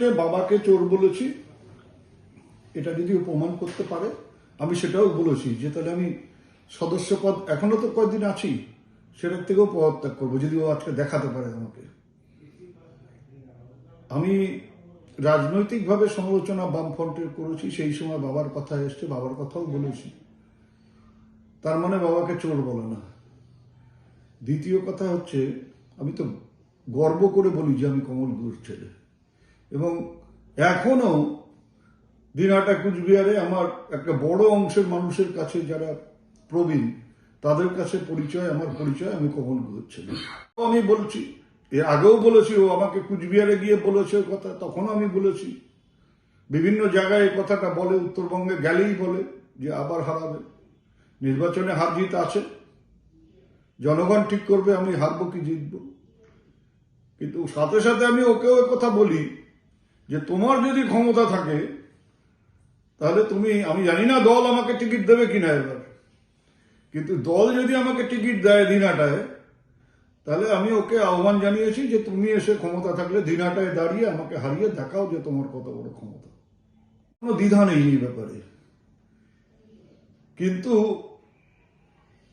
বাবাকে চোর বলেছি, এটা যদি প্রমাণ করতে পারে, আমি সেটাও বলেছি যে তাহলে আমি সদস্য পদ এখনও তো কয়েকদিন আছি, সেটার থেকেও পদত্যাগ করব, যদি ও আজকে দেখাতে পারে আমাকে। আমি রাজনৈতিকভাবে সমালোচনা বামফ্রন্টের করেছি, সেই সময় বাবার কথা এসছে, বাবার কথাও বলেছি। তার মানে বাবাকে চোর বলে না। দ্বিতীয় কথা হচ্ছে, আমি তো গর্ব করে বলি যে আমি কমল গুরুর ছেলে। এবং এখনও দিনহাটা কুচবিহারে আমার একটা বড় অংশের মানুষের কাছে যারা প্রবীণ, তাদের কাছে পরিচয়, আমার পরিচয় আমি গুরুর ছেলে আমি বলছি, এর আগেও বলেছি, ও আমাকে কুচবিহারে গিয়ে বলেছে কথা, তখনও আমি বলেছি। বিভিন্ন জায়গায় এই কথাটা বলে, উত্তরবঙ্গে গেলেই বলে যে আবার হারাবে। নির্বাচনে হার জিত আছে। জনগণ ঠিক করবে, আমি হারবো কি জিতবো। কিন্তু সাথে সাথে আমি ওকেও কথা বলি যে তোমার যদি ক্ষমতা থাকে, তাহলে তুমি, আমি জানি না দল আমাকে টিকিট দেবে কিনা এবার। কিন্তু দল যদি আমাকে টিকিট দেয় দিনাটায়, তাহলে আমি ওকে আহ্বান জানিয়েছি যে তুমি এসে ক্ষমতা থাকলে দিনাটায় দাঁড়িয়ে আমাকে হারিয়ে দেখাও যে তোমার কত বড় ক্ষমতা। কোনো দ্বিধা নেই এই ব্যাপারে। কিন্তু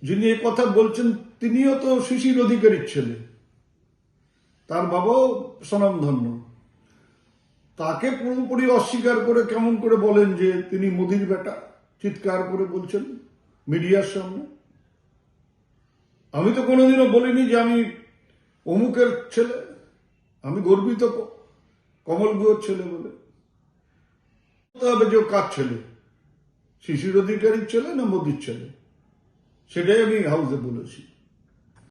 যিনি এ কথা বলছেন, তিনিও তো শিশির অধিকারীর ছেলে। তার বাবাও স্বনামধন্য। তাকে পুরোপুরি অস্বীকার করে কেমন করে বলেন যে তিনি মোদির বেটা? চিৎকার করে বলছেন মিডিয়ার সামনে। আমি তো কোনোদিনও বলিনি যে আমি অমুকের ছেলে। আমি গর্বিত কমল গুহর ছেলে বলে। যে কার ছেলে? শিশির অধিকারীর ছেলে না মোদির ছেলে? সেটাই আমি হাউসে বলেছি।